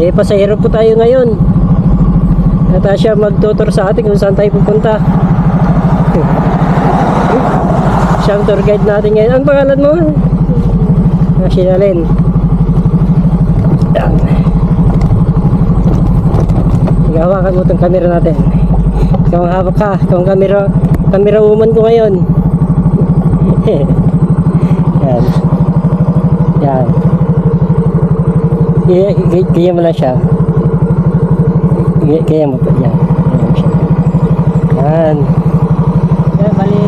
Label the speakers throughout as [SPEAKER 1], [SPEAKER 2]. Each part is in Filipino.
[SPEAKER 1] Eh, pasahero po tayo ngayon. At ah, siya magtutor sa atin kung saan tayo pupunta. siya ang tour guide natin ngayon. Ang pangalan mo? Ah, Shinalyn. Yan. Sige, hawakan mo itong camera natin. Ikaw ang hawak ka. Ikaw ang camera, camera woman ko ngayon. Yan. Yan. Kaya, kaya, mo lang siya. Kaya, kaya mo pa. Yan. Kaya mo siya. Yan. Yan, bali.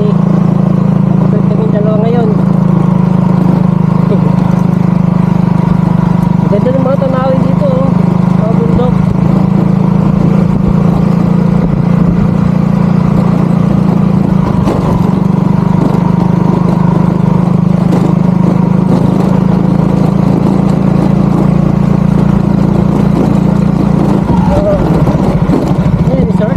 [SPEAKER 1] Kapag kami dalawa ngayon. Ganda ng mga tanawin dito. Oh. Mga bundok. Hey, resort.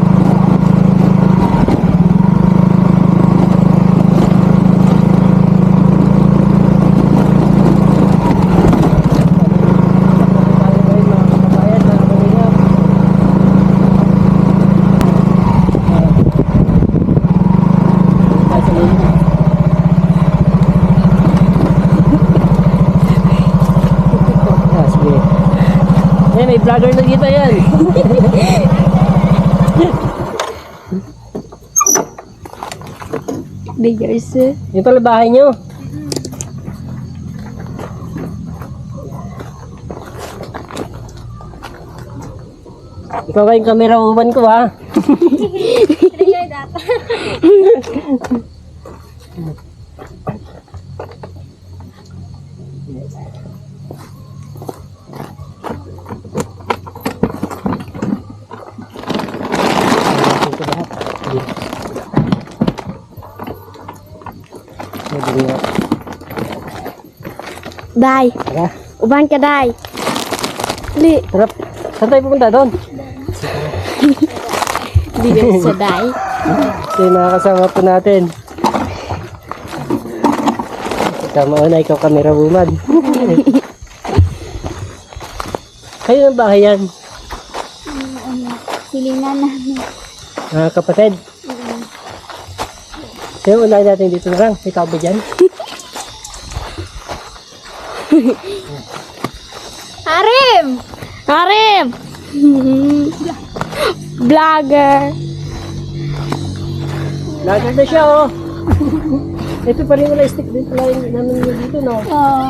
[SPEAKER 1] Ah, sige. Eh, may vlogger na kita yan.
[SPEAKER 2] Biggers.
[SPEAKER 1] Yung pala bahay nyo. Ikaw ba yung camera woman ko ha?
[SPEAKER 2] Day.
[SPEAKER 1] Tara,
[SPEAKER 2] Uban ka, Day. Li.
[SPEAKER 1] tara. Saan tayo pupunta doon?
[SPEAKER 2] Biggers sa Day.
[SPEAKER 1] Ito yung mga kasama po natin. Ikaw mauna, ikaw camera woman. Kayo ang bahay yan,
[SPEAKER 2] Silingan namin.
[SPEAKER 1] mga kapatid. Sino unahin natin dito na lang? Ikaw ba dyan?
[SPEAKER 2] Harim! Harim! Vlogger.
[SPEAKER 1] Lagat na siya, oh. Ito pa rin wala stick din pala yung namin yung dito, no?
[SPEAKER 2] Oh.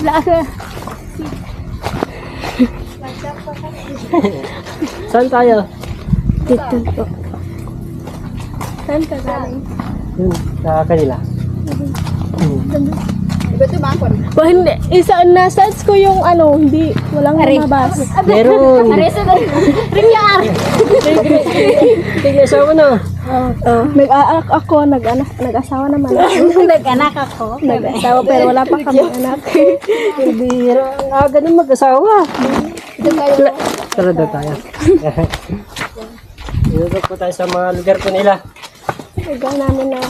[SPEAKER 2] Vlogger.
[SPEAKER 1] Saan tayo?
[SPEAKER 2] Dito po. Saan ka galing?
[SPEAKER 1] Yun, sa kanila. Hmm.
[SPEAKER 2] Oh, hindi. Isa na sense ko yung ano, hindi, walang lumabas.
[SPEAKER 1] Meron.
[SPEAKER 2] Aresa na. Ringyar!
[SPEAKER 1] Tigil asawa na.
[SPEAKER 2] Oh, oh. Nag-aak ako, nag-anak, nag-asawa naman ako. nag-anak ako? Nag-asawa pero wala pa kami anak.
[SPEAKER 1] Bihira. Ang aga na mag-asawa. Tara daw tayo. Dito po tayo sa mga lugar po nila.
[SPEAKER 2] Ikaw namin na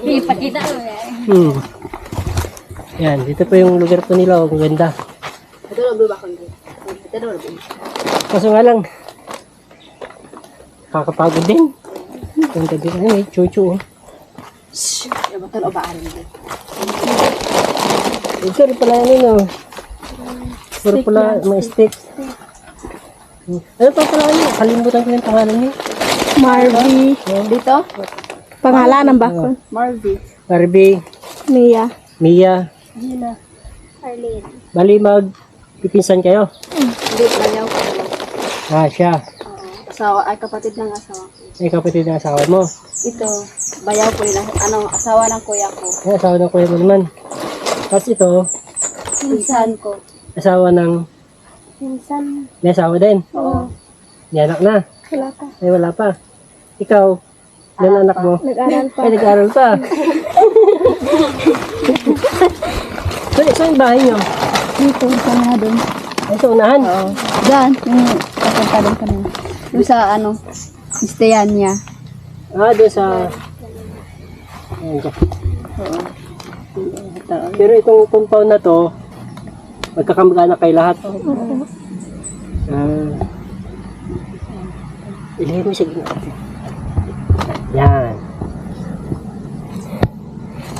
[SPEAKER 2] Ipakita ko
[SPEAKER 1] Hmm. Yan, dito po yung lugar po nila. oh, Ang ganda. Kaso nga lang, kakapagod din. Ganda din. Ano eh, chuchu. Oh. Ito rin pala yun, oh. Puro pala mga stick. Ano pa pala yun? Kalimutan ko yung pangalan niya.
[SPEAKER 2] Marvy. Dito? Pangalan ng bakon.
[SPEAKER 1] Barbie,
[SPEAKER 2] Mia.
[SPEAKER 1] Mia,
[SPEAKER 2] Gina. Arlene.
[SPEAKER 1] bali mag pipinsan kayo.
[SPEAKER 3] Hindi, bayaw ko.
[SPEAKER 1] Ah, siya.
[SPEAKER 3] Asawa, ay kapatid ng asawa ko.
[SPEAKER 1] Ay, kapatid ng asawa mo.
[SPEAKER 3] Ito, bayaw ko nila. Ano, asawa ng kuya ko.
[SPEAKER 1] Ay, asawa ng kuya mo naman. Tapos ito,
[SPEAKER 3] Pinsan ko.
[SPEAKER 1] asawa ng,
[SPEAKER 2] Minsan.
[SPEAKER 1] may asawa din.
[SPEAKER 3] Oo.
[SPEAKER 1] May anak na.
[SPEAKER 2] Wala pa.
[SPEAKER 1] Ay, wala pa. Ikaw, ilan anak mo?
[SPEAKER 2] Nag-aral pa.
[SPEAKER 1] Ay, nag-aaral pa. so, saan yung bahay nyo?
[SPEAKER 3] Dito, sa mga doon.
[SPEAKER 1] Ay, sa unahan.
[SPEAKER 3] Oo. Diyan, yung papunta doon kami. Doon sa ano, istayan niya.
[SPEAKER 1] Ah, doon sa... Ayan, dyan.
[SPEAKER 3] Oo.
[SPEAKER 1] Pero itong compound na to, Magkakamag-anak kayo lahat. Ah. ilagay mo sa gitna. Yan.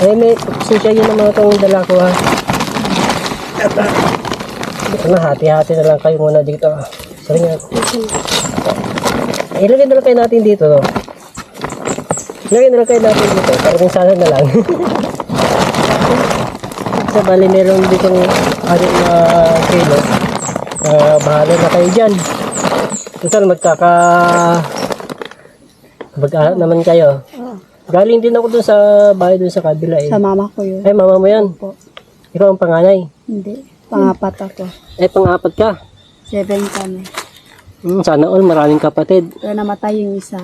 [SPEAKER 1] Ay, may pasensya yun ang mga itong dala ko ha. At, ah, Ito na, hati-hati na lang kayo muna dito. Sorry nga. Ilagay na lang kayo natin dito, no? Ilagay na lang kayo natin dito. Para kung sana na lang. Sa bali, meron dito anim na kilo. Ah, bahala na kayo dyan. Total, magkaka... mag naman kayo. Galing din ako dun sa bahay dun sa kabila eh.
[SPEAKER 3] Sa mama ko yun.
[SPEAKER 1] Ay, mama mo yan.
[SPEAKER 3] Po.
[SPEAKER 1] Ikaw ang panganay.
[SPEAKER 3] Hindi. Pangapat ako.
[SPEAKER 1] Eh, pang-apat ka.
[SPEAKER 3] Seven kami.
[SPEAKER 1] Hmm, sana all, maraming kapatid.
[SPEAKER 3] Pero namatay yung isa.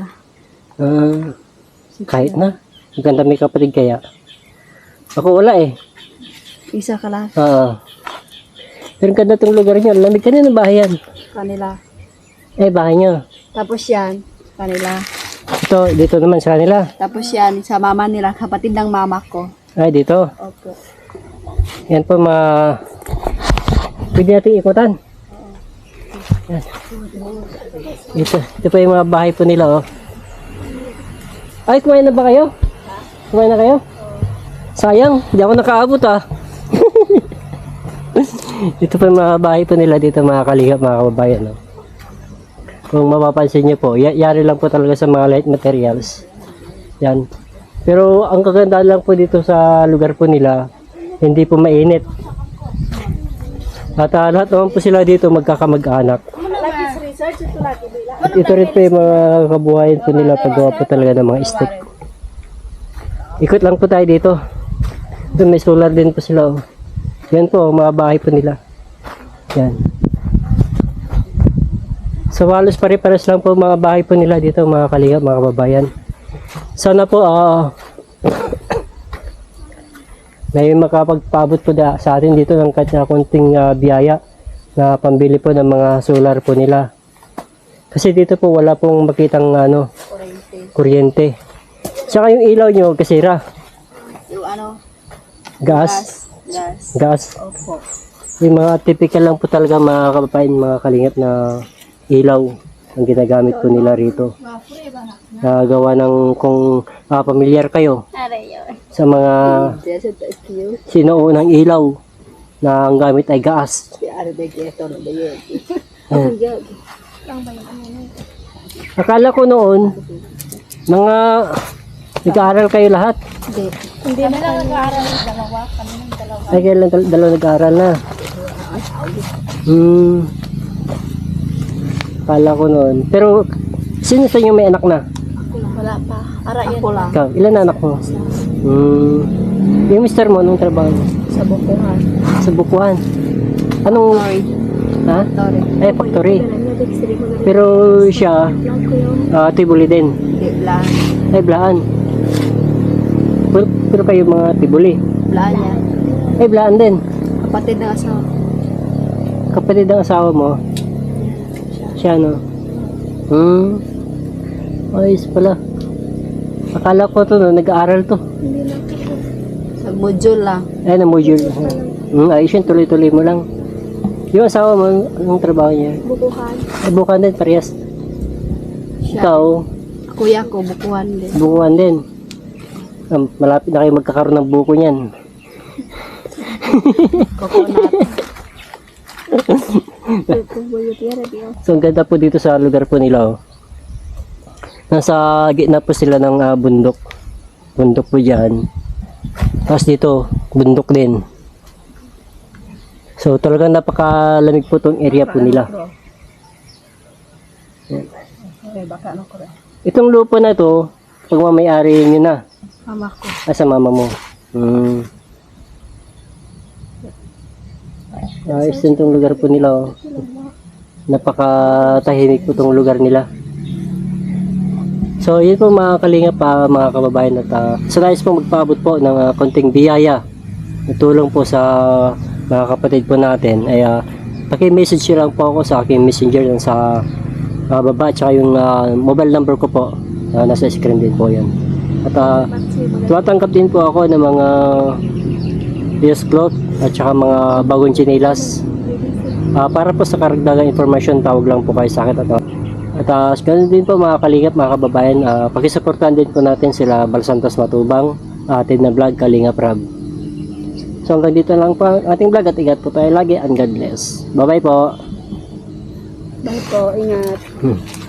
[SPEAKER 1] Ah, kahit na. Maganda may kapatid kaya. Ako wala eh.
[SPEAKER 3] Isa ka lang.
[SPEAKER 1] Ah. Pero ang ganda tong lugar niyo. Lamig ka na ng bahay yan.
[SPEAKER 3] Kanila.
[SPEAKER 1] Eh, bahay niyo.
[SPEAKER 3] Tapos yan. Kanila.
[SPEAKER 1] Ito, dito naman sa kanila.
[SPEAKER 3] Tapos yan. Sa mama nila. Kapatid ng mama ko.
[SPEAKER 1] Ay, dito.
[SPEAKER 3] Opo.
[SPEAKER 1] Yan po ma... Pwede natin ikutan. Yan. Ito, ito po yung mga bahay po nila, oh. Ay, kumain na ba kayo? Kumain na kayo? Sayang, hindi ako nakaabot, ah. ito po yung mga bahay po nila dito, mga kalingap, mga kababayan, oh. Kung mapapansin niyo po, ya- yari lang po talaga sa mga light materials. Yan. Pero ang kagandahan lang po dito sa lugar po nila, hindi po mainit. At ah, lahat naman po sila dito magkakamag-anak. Ito rin po yung mga kabuhayan po nila paggawa po talaga ng mga stick. Ikot lang po tayo dito. Ito may solar din po sila. Oh. Yan po, mga bahay po nila. Yan. Sa Walos pare-pares lang po mga bahay po nila dito mga kalingap, mga kababayan. Sana po ah may makapagpabot po da, sa atin dito ng kahit na konting ah, biyaya na pambili po ng mga solar po nila. Kasi dito po wala pong makitang ano, kuryente. Tsaka yung ilaw nyo kasira.
[SPEAKER 3] Yung ano?
[SPEAKER 1] Gas.
[SPEAKER 3] Gas.
[SPEAKER 1] Gas.
[SPEAKER 3] Opo.
[SPEAKER 1] Yung mga typical lang po talaga mga kababayan, mga kalingap na ilaw ang ginagamit po nila rito. Nagawa ng kung ah, pamilyar kayo sa mga sinuunang ilaw na ang gamit ay gas. Ayan. Akala ko noon, mga nag-aaral kayo lahat.
[SPEAKER 3] Hindi.
[SPEAKER 2] Hindi na lang nag-aaral dalawa. Kami ng dalawa.
[SPEAKER 1] Ay, kailan dal- dalawa nag-aaral na. Hmm. Akala ko noon. Pero, sino sa inyo may anak na?
[SPEAKER 2] Wala pa. Ara yan.
[SPEAKER 3] Ako lang.
[SPEAKER 1] Ikaw, ilan na anak mo? Hmm. Yung mister mo, anong trabaho?
[SPEAKER 3] Sa bukuhan.
[SPEAKER 1] Sa bukuhan. Anong,
[SPEAKER 3] Sorry.
[SPEAKER 1] ha?
[SPEAKER 3] Sorry.
[SPEAKER 1] Ay, factory. Pero siya, ah, tibuli din.
[SPEAKER 3] Blaan.
[SPEAKER 1] Ay, blaan. Pero, pero kayo mga tibuli.
[SPEAKER 3] Blaan niya.
[SPEAKER 1] Ay, blaan din.
[SPEAKER 3] Kapatid ng asawa.
[SPEAKER 1] Kapatid ng asawa mo. Siya, no? Hmm. Ayos pala. Akala ko to, no, nag-aaral to.
[SPEAKER 3] Sa module lang.
[SPEAKER 1] Ay, na module. Hmm, ayos yun, tuloy-tuloy mo lang. Yung asawa mo, anong trabaho niya?
[SPEAKER 2] Bubuhan.
[SPEAKER 1] Ay, bukan din, parehas.
[SPEAKER 3] Siya.
[SPEAKER 1] Ikaw,
[SPEAKER 3] Kuya ko, bukuhan din.
[SPEAKER 1] bukuan din. Ah, malapit na kayo magkakaroon ng buko niyan.
[SPEAKER 3] Coconut.
[SPEAKER 1] So, ang ganda po dito sa lugar po nila, oh. Nasa gitna po sila ng ah, bundok. Bundok po dyan. Tapos dito, bundok din. So, talagang napakalamig po tong area po nila.
[SPEAKER 3] Rin.
[SPEAKER 1] Itong lupa na to, pag mamayari nyo na,
[SPEAKER 3] Mama ko.
[SPEAKER 1] ah, sa mama mo. Hmm. Ayos din tong lugar po nila, oh. Napakatahimik po tong lugar nila. So, yun po mga kalinga pa, mga kababayan at uh, so nais po magpaabot po ng ah, konting biyaya na tulong po sa mga kapatid po natin ay uh, paki-message nyo lang po ako sa aking messenger lang sa ah, baba at yung ah, mobile number ko po Ah, nasa screen din po yan at uh, tumatanggap din po ako ng mga Yes cloth at saka mga bagong chinilas. Ah, para po sa karagdagang information, tawag lang po kayo sa akin. At, at uh, ganun din po mga kalingap, mga kababayan, uh, pakisuportahan din po natin sila Bal Santos Matubang, atin na vlog Kalingap Rab. So hanggang dito lang po ang ating vlog at ingat po tayo lagi and God bless. Bye bye po.
[SPEAKER 3] Bye po, ingat.
[SPEAKER 1] Hmm.